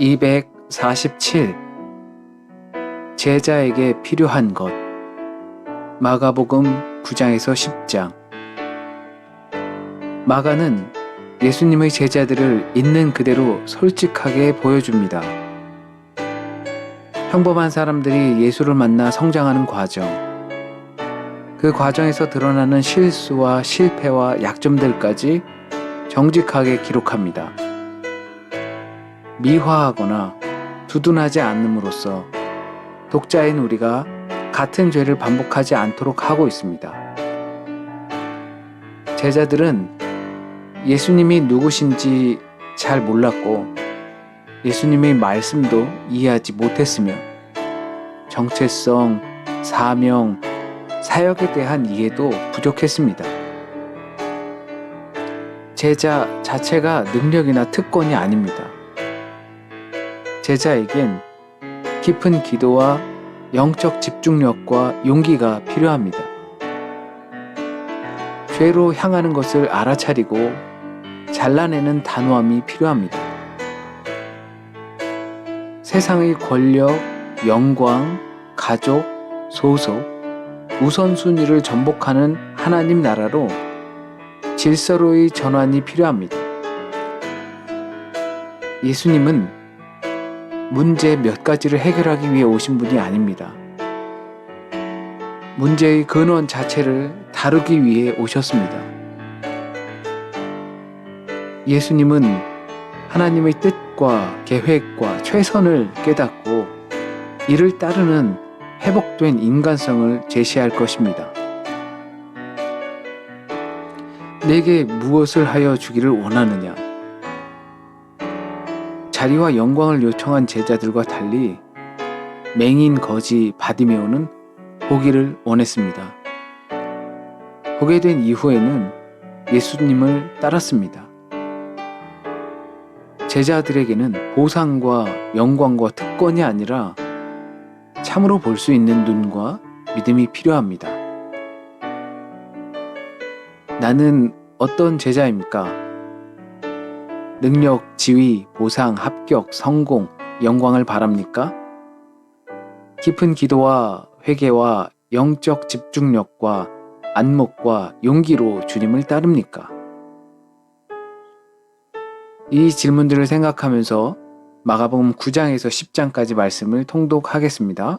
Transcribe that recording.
247 제자에게 필요한 것 마가복음 9장에서 10장 마가는 예수님의 제자들을 있는 그대로 솔직하게 보여줍니다. 평범한 사람들이 예수를 만나 성장하는 과정, 그 과정에서 드러나는 실수와 실패와 약점들까지 정직하게 기록합니다. 미화하거나 두둔하지 않음으로써 독자인 우리가 같은 죄를 반복하지 않도록 하고 있습니다. 제자들은 예수님이 누구신지 잘 몰랐고 예수님의 말씀도 이해하지 못했으며 정체성, 사명, 사역에 대한 이해도 부족했습니다. 제자 자체가 능력이나 특권이 아닙니다. 제자에겐 깊은 기도와 영적 집중력과 용기가 필요합니다. 죄로 향하는 것을 알아차리고 잘라내는 단호함이 필요합니다. 세상의 권력, 영광, 가족, 소속, 우선순위를 전복하는 하나님 나라로 질서로의 전환이 필요합니다. 예수님은 문제 몇 가지를 해결하기 위해 오신 분이 아닙니다. 문제의 근원 자체를 다루기 위해 오셨습니다. 예수님은 하나님의 뜻과 계획과 최선을 깨닫고 이를 따르는 회복된 인간성을 제시할 것입니다. 내게 무엇을 하여 주기를 원하느냐? 자리와 영광을 요청한 제자들과 달리 맹인 거지 바디메오는 보기를 원했습니다. 보게 된 이후에는 예수님을 따랐습니다. 제자들에게는 보상과 영광과 특권이 아니라 참으로 볼 수 있는 눈과 믿음이 필요합니다. 나는 어떤 제자입니까? 능력, 지위, 보상, 합격, 성공, 영광을 바랍니까? 깊은 기도와 회개와 영적 집중력과 안목과 용기로 주님을 따릅니까? 이 질문들을 생각하면서 마가복음 9장에서 10장까지 말씀을 통독하겠습니다.